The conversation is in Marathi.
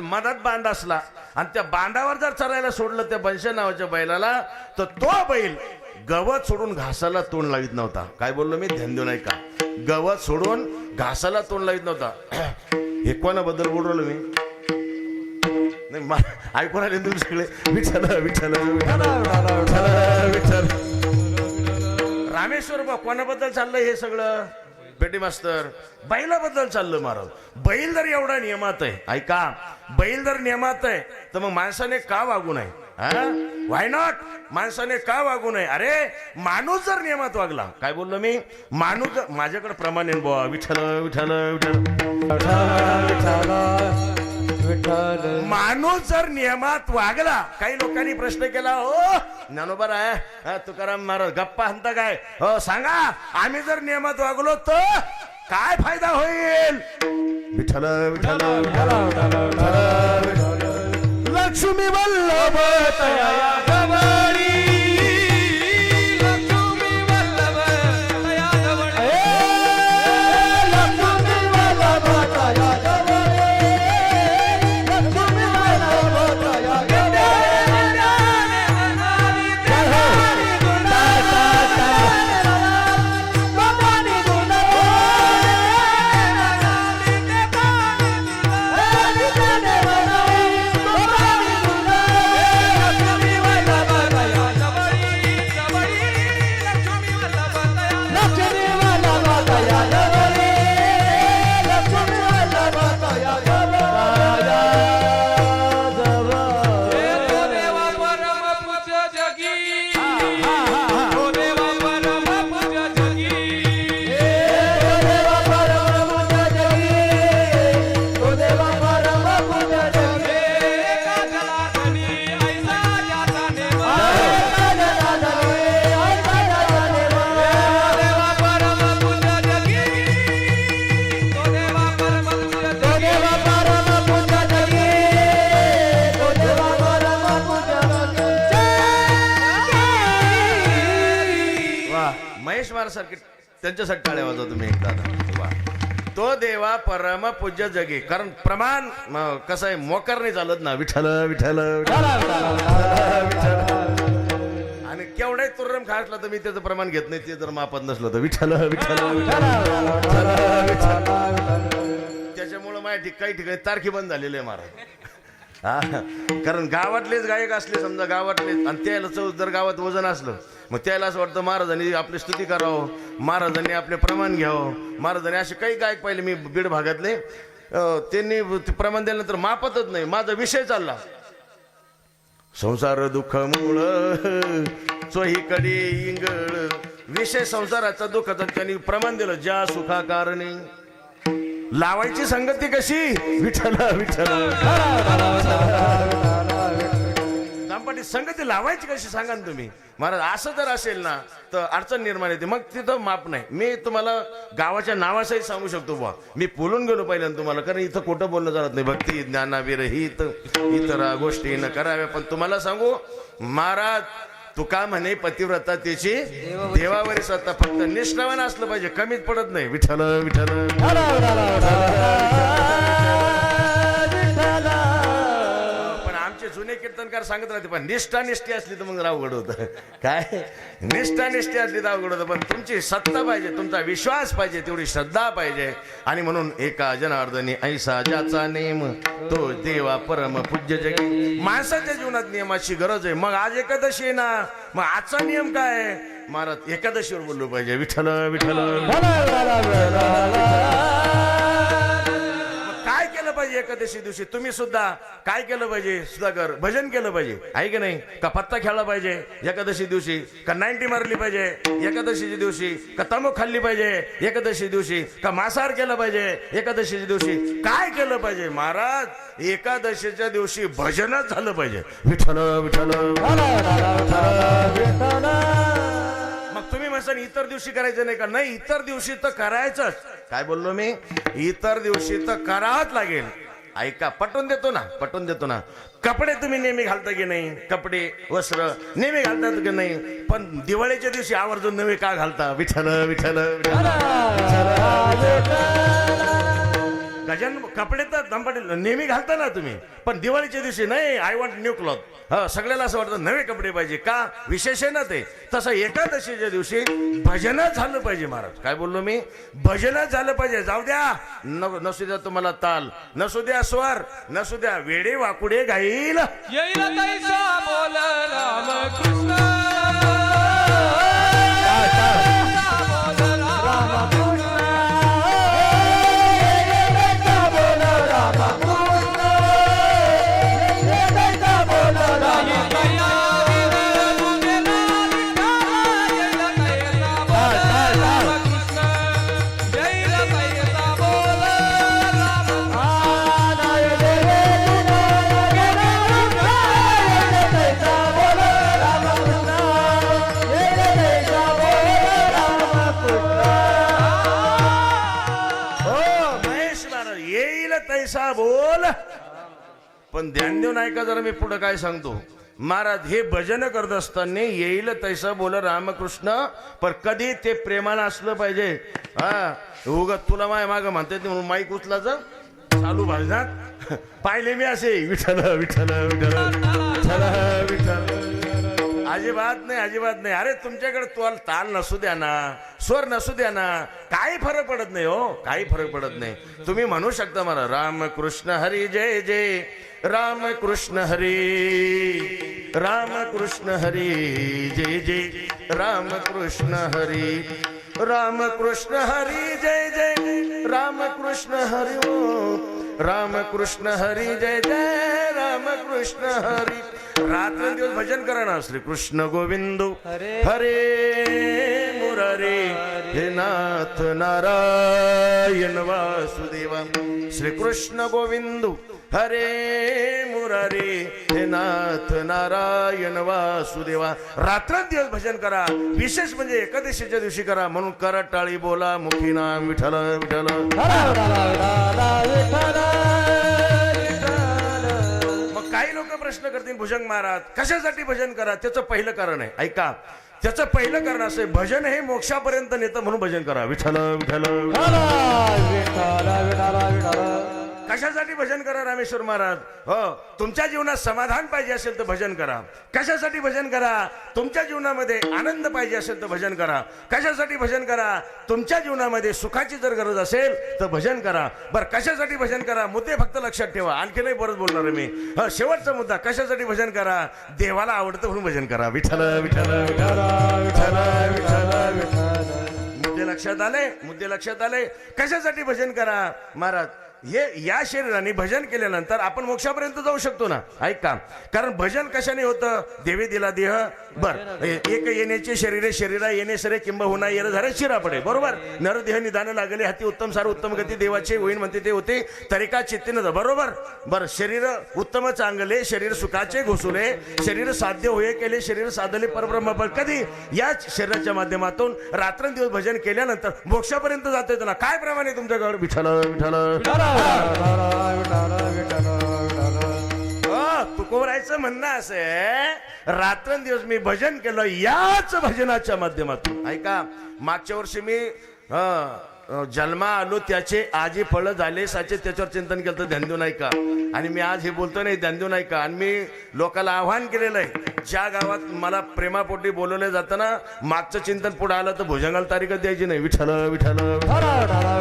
मधात बांध असला आणि त्या बांधावर जर चरायला सोडलं त्या बनशा नावाच्या बैलाला तर तो बैल गवत सोडून घासाला तोंड लावित नव्हता. काय बोललो मी? ध्यान देऊ नाही का? गवत सोडून घासाला तोंड लावित नव्हता. हे कोणाबद्दल बोलवलं मी? नाही ऐकून आले तुम्ही सगळे? विठ्ठल विठ्ठल विठ्ठल विठ्ठल रामेश्वर बा कोणाबद्दल चाललंय हे सगळं? बेटी मास्तर बैलाबद्दल चाललं महाराज. बैल जर एवढा नियमात आहे. ऐका बैल जर नियमात आहे. तर मग माणसाने का वागू नये? वाय नॉट माणसाने का वागू नये? अरे माणूस जर नियमात वागला काय बोललो मी? माणूस माझ्याकडे प्रमाण आहे बुवा. विठ्ठल विठ्ठल विठ्ठल. माणूस जर नियमात वागला काही लोकांनी प्रश्न केला हो ज्ञानोबर आहे. तुकाराम महाराज गप्पा हंता काय? हो सांगा. आम्ही जर नियमात वागलो तर काय फायदा होईल? विठ्ठल विठ्ठल. लक्ष्मी वल्लभ तया महेश त्यांच्यासाठी टाळ्या वाजवा तुम्ही एकदा तो देवा परम पूज्य जगे. कारण प्रमाण कसं आहे मोकर नाही चालत ना. विठ्ठल विठ्ठल आणि केवढाही तुर्रम खासला तर मी त्याचं प्रमाण घेत नाही. ते जर मापत नसलं तर विठ्ठल विठ्ठल त्याच्यामुळं माझ्या काही ठिकाणी तारखी बंद झालेली आहे महाराज. हा? कारण गावातलेच गायक असले समजा गावातलेच आणि त्याला जर गावात वजन असलं मग त्याला असं वाटतं महाराजांनी आपली स्तुती करावं महाराजांनी आपले प्रमाण घ्यावं. महाराजांनी असे काही गायक पाहिले मी बीड भागातले. त्यांनी ते प्रमाण दिल्यानंतर मापतच नाही. माझा विषय चालला. संसार दुःख मूळ चोहीकडे इंगळ. विषय संसाराचा दुःखाचा त्यांनी प्रमाण दिलं. ज्या सुखा कारणे लावायची संगती कशी? विठ्ठल विठ्ठल. दाम्पटी संगती लावायची कशी सांगा ना तुम्ही? महाराज असं जर असेल ना तर अडचण निर्माण येते. मग तिथं माप नाही. मी तुम्हाला गावाच्या नावासही सांगू शकतो बुवा. मी बोलून गेलो पहिल्यांदा तुम्हाला कारण इथं खोटं बोलणं जात नाही. भक्ती ज्ञानाविरहित इतर गोष्टी न कराव्या. पण तुम्हाला सांगू महाराज तुका म्हणे पतिव्रता त्याची देवावरी स्वतः फक्त निष्ठावान असलं पाहिजे. कमीत पडत नाही. विठ्ठल विठ्ठल. कीर्तनकार सांगत राहते पण निष्ठा निष्ठी असली तर मग अवघड होतं. काय? निष्ठा निष्ठी असली तर अवघड होतं पण तुमची सत्ता पाहिजे तुमचा विश्वास पाहिजे तेवढी श्रद्धा पाहिजे. आणि म्हणून एका जनार्दनी ऐसा ज्याचा नेम तो देवा परम पूज्य जगी माणसाच्या जीवनात नियमाची गरज आहे. मग आज एकादशी आहे ना मग आजचा नियम काय महाराज एकादशीवर बोललो पाहिजे. विठ्ठल विठ्ठल. एकादशी दिवशी तुम्ही सुद्धा काय केलं पाहिजे? सुधाकर भजन केलं पाहिजे. आहे की नाही? का पत्ता खेळला पाहिजे? एकादशी दिवशी. का नाईन्टी मारली पाहिजे? एकादशीच्या दिवशी. का तंबाखू खाल्ली पाहिजे? एकादशी दिवशी. का मांसाहार केला पाहिजे? एकादशीच्या दिवशी. काय केलं पाहिजे? महाराज एकादशीच्या दिवशी भजनच झालं पाहिजे. विठ्ठल विठ्ठल. मग तुम्ही म्हणसान इतर दिवशी करायचं नाही का? नाही इतर दिवशी तर करायचंच. काय बोललो मी? इतर दिवशी तर करावंच लागेल. ऐका पटवून देतो ना पटवून देतो ना. कपडे तुम्ही नेहमी घालता की नाही? कपडे वस्त्र नेहमी घालतात की नाही? पण दिवाळीच्या दिवशी आवर्जून नवे का घालता? विठ्ठल विठ्ठल विठ्ठल. गजान कपडे तर दंपटी नेहमी घालता ना तुम्ही. पण दिवाळीच्या दिवशी नाही आय वॉन्ट न्यू क्लॉथ हा सगळ्याला असं वाटतं नवे कपडे पाहिजे का? विशेष आहे ना ते. तसं एकादशीच्या दिवशी भजनच झालं पाहिजे महाराज. काय बोललो मी? भजनच झालं पाहिजे. जाऊ द्या. न- नसू द्या तुम्हाला ताल. नसू द्या स्वर. नसू द्या. वेडे वाकुडे गाईल. बोल. सा बोल. पण ध्यान देऊन ऐका जरा मी पुढे काय सांगतो. महाराज हे भजन करत असताना येईल तैसा बोल रामकृष्ण पण कधी ते प्रेमानं असलं पाहिजे. हा उगत तुला माय माग म्हणते म्हणून माईक उचलाच चालू भाजनात पाहिले मी असे विठ्ठल विठ्ठल विठ्ठल विठ्ठल विठ्ठल. अजिबात नाही अजिबात नाही. अरे तुमच्याकडे तुला ताल नसू द्या ना स्वर नसू द्या ना. काही फरक पडत नाही हो. काही फरक पडत नाही. तुम्ही म्हणू शकता मला राम कृष्ण हरी जय जय. राम कृष्ण हरी राम कृष्ण हरी जय जय. राम कृष्ण हरी राम कृष्ण हरी जय जय. राम कृष्ण हरी ओ राम कृष्ण हरी जय जय. राम कृष्ण हरी। रात्र दिवस भजन करा ना श्री कृष्ण गोविंद। हरे। मुरारे हे नाथ नारायण वासुदेवा। श्री कृष्ण गोविंद हरे मुरारे हे नाथ नारायण वासुदेवा। रात्र दिवस भजन करा विशेष म्हणजे एकादशीच्या दिवशी करा म्हणून करा टाळी बोला मुखी नाम विठ्ठल विठ्ठल। काही लोक प्रश्न करतील भुजंग महाराज कशासाठी भजन करा? त्याचं पहिलं कारण आहे. ऐका त्याचं पहिलं कारण असं आहे, भजन हे मोक्षापर्यंत नेतं म्हणून भजन करा. विठ्ठल विठ्ठल कशासाठी भजन करा रामेश्वर महाराज? हो तुमच्या जीवनात समाधान पाहिजे असेल तर भजन करा. कशासाठी भजन करा? तुमच्या जीवनामध्ये आनंद पाहिजे असेल तर भजन करा. कशासाठी भजन करा? तुमच्या जीवनामध्ये सुखाची जर गरज असेल तर भजन करा. बरं कशासाठी भजन करा? मुद्दे फक्त लक्षात ठेवा. आणखीनही बरंच बोलणार आहे मी. हो, शेवटचा मुद्दा. कशासाठी भजन करा? देवाला आवडतं म्हणून भजन करा. विठ्ठल विठ्ठल विठ्ठल विठ्ठल विठ्ठल विठ्ठल. मुद्दे लक्षात आले? मुद्दे लक्षात आले? कशासाठी भजन करा? महाराज हे या शरीराने भजन केल्यानंतर आपण मोक्षापर्यंत जाऊ शकतो ना? ऐका कारण भजन कशाने होतं? देवे दिला देह. बर. एक येण्याचे शरीरे शरीरा येणे सरे किंब होणार येर झाले शिरा पडे बरोबर? नरदेह निदान लागले हाती उत्तम सार उत्तम गती देवाचे होईन म्हणते ते होते. तरिका चित्तीनं बरोबर? बर शरीर उत्तम चांगले शरीर सुखाचे घुसुले शरीर साध्य होय केले शरीर साधले परब्रह्म पण कधी? याच शरीराच्या माध्यमातून रात्रंदिवस भजन केल्यानंतर मोक्षापर्यंत जाता येतं ना? काय प्रमाणे तुमच्या विठ्ठल विठ्ठल. हो, हो, तुकोबरायचं म्हणणं असं रात्रंदिवस मी भजन केलं याच भजनाच्या माध्यमातून. ऐका मागच्या वर्षी मी जन्मा आलो त्याचे आजी फळ झाले साचे त्याच्यावर चिंतन केलं तर ध्यान देऊ ऐका आणि मी आज हे बोलतो नाही ध्यान देऊ ऐका आणि मी लोकांना आव्हान केलेलं आहे ज्या गावात मला प्रेमापोटी बोलवलं जातं ना मागचं चिंतन पुढे आलं तर भुजंगाला तारीख द्यायची नाही. विठ्ठल विठ्ठल विठ्ठल.